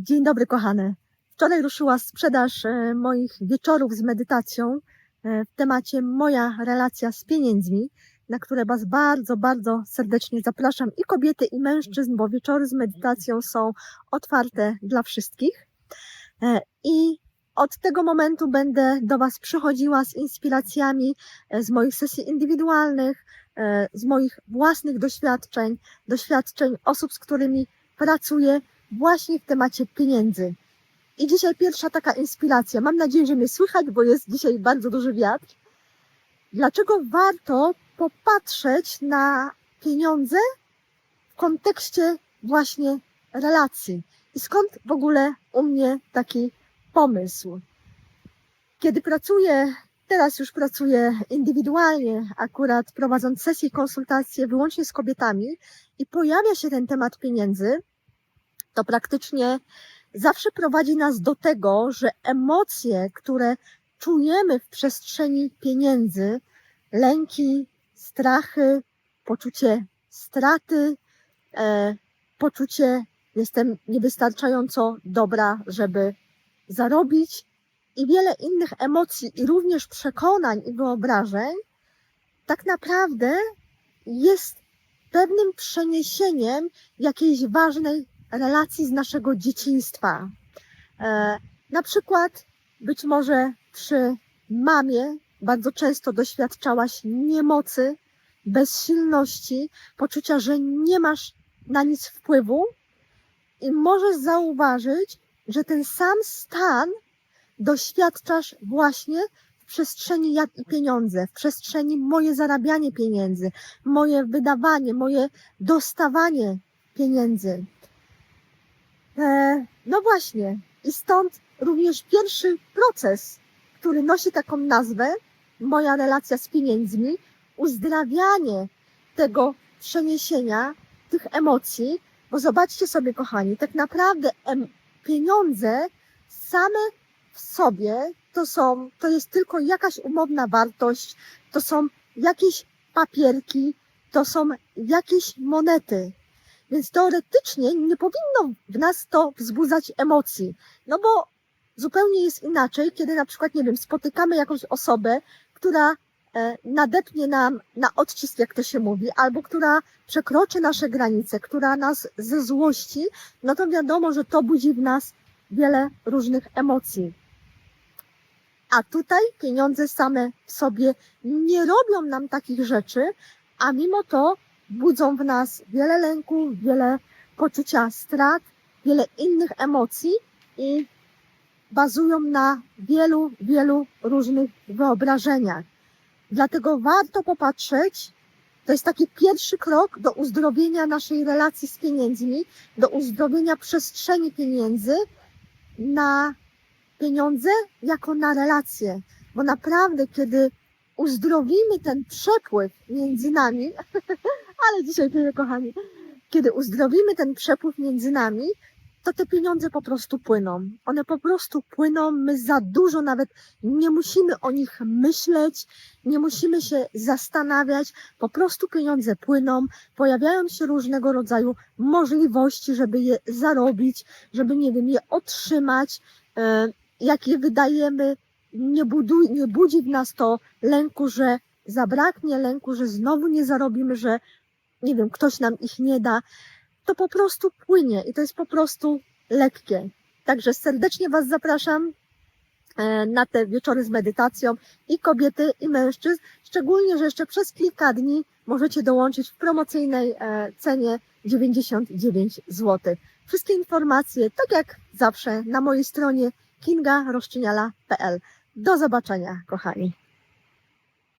Dzień dobry, kochane. Wczoraj ruszyła sprzedaż e, moich wieczorów z medytacją e, w temacie Moja relacja z pieniędzmi, na które Was bardzo, bardzo serdecznie zapraszam i kobiety, i mężczyzn, bo wieczory z medytacją są otwarte dla wszystkich. E, I od tego momentu będę do Was przychodziła z inspiracjami z moich sesji indywidualnych, z moich własnych doświadczeń, doświadczeń osób, z którymi pracuję właśnie w temacie pieniędzy. I dzisiaj pierwsza taka inspiracja. Mam nadzieję, że mnie słychać, bo jest dzisiaj bardzo duży wiatr. Dlaczego warto popatrzeć na pieniądze w kontekście właśnie relacji? I skąd w ogóle u mnie taki pomysł? Kiedy pracuję, teraz już pracuję indywidualnie, akurat prowadząc sesje, konsultacje wyłącznie z kobietami i pojawia się ten temat pieniędzy, to praktycznie zawsze prowadzi nas do tego, że emocje, które czujemy w przestrzeni pieniędzy, lęki, strachy, poczucie straty, e, poczucie jestem niewystarczająco dobra, żeby zarobić i wiele innych emocji i również przekonań i wyobrażeń, tak naprawdę jest pewnym przeniesieniem jakiejś ważnej relacji z naszego dzieciństwa. E, na przykład, być może przy mamie bardzo często doświadczałaś niemocy, bezsilności, poczucia, że nie masz na nic wpływu i możesz zauważyć, że ten sam stan doświadczasz właśnie w przestrzeni jak i pieniądze, w przestrzeni moje zarabianie pieniędzy, moje wydawanie, moje dostawanie pieniędzy. E, no właśnie, i stąd również pierwszy proces, który nosi taką nazwę, moja relacja z pieniędzmi, uzdrawianie tego przeniesienia, tych emocji, bo zobaczcie sobie, kochani, tak naprawdę pieniądze same w sobie to są, to jest tylko jakaś umowna wartość, to są jakieś papierki, to są jakieś monety. Więc teoretycznie nie powinno w nas to wzbudzać emocji. No bo zupełnie jest inaczej, kiedy na przykład, nie wiem, spotykamy jakąś osobę, która e, nadepnie nam na odcisk, jak to się mówi, albo która przekroczy nasze granice, która nas ze złości, no to wiadomo, że to budzi w nas wiele różnych emocji. A tutaj pieniądze same w sobie nie robią nam takich rzeczy, a mimo to budzą w nas wiele lęku, wiele poczucia strat, wiele innych emocji i bazują na wielu, wielu różnych wyobrażeniach. Dlatego warto popatrzeć, to jest taki pierwszy krok do uzdrowienia naszej relacji z pieniędzmi, do uzdrowienia przestrzeni pieniędzy na pieniądze jako na relacje. Bo naprawdę, kiedy uzdrowimy ten przepływ między nami, ale dzisiaj kochani, kiedy uzdrowimy ten przepływ między nami, to te pieniądze po prostu płyną. One po prostu płyną, my za dużo nawet nie musimy o nich myśleć, nie musimy się zastanawiać, po prostu pieniądze płyną, pojawiają się różnego rodzaju możliwości, żeby je zarobić, żeby, nie wiem, je otrzymać, e, jak je wydajemy, nie, buduj, nie budzi w nas to lęku, że zabraknie, lęku, że znowu nie zarobimy, że nie wiem, ktoś nam ich nie da. To po prostu płynie i to jest po prostu lekkie. Także serdecznie Was zapraszam e, na te wieczory z medytacją i kobiety, i mężczyzn. Szczególnie, że jeszcze przez kilka dni możecie dołączyć w promocyjnej e, cenie 99 zł. Wszystkie informacje, tak jak zawsze, na mojej stronie kingaroszczyniala.pl. Do zobaczenia, kochani.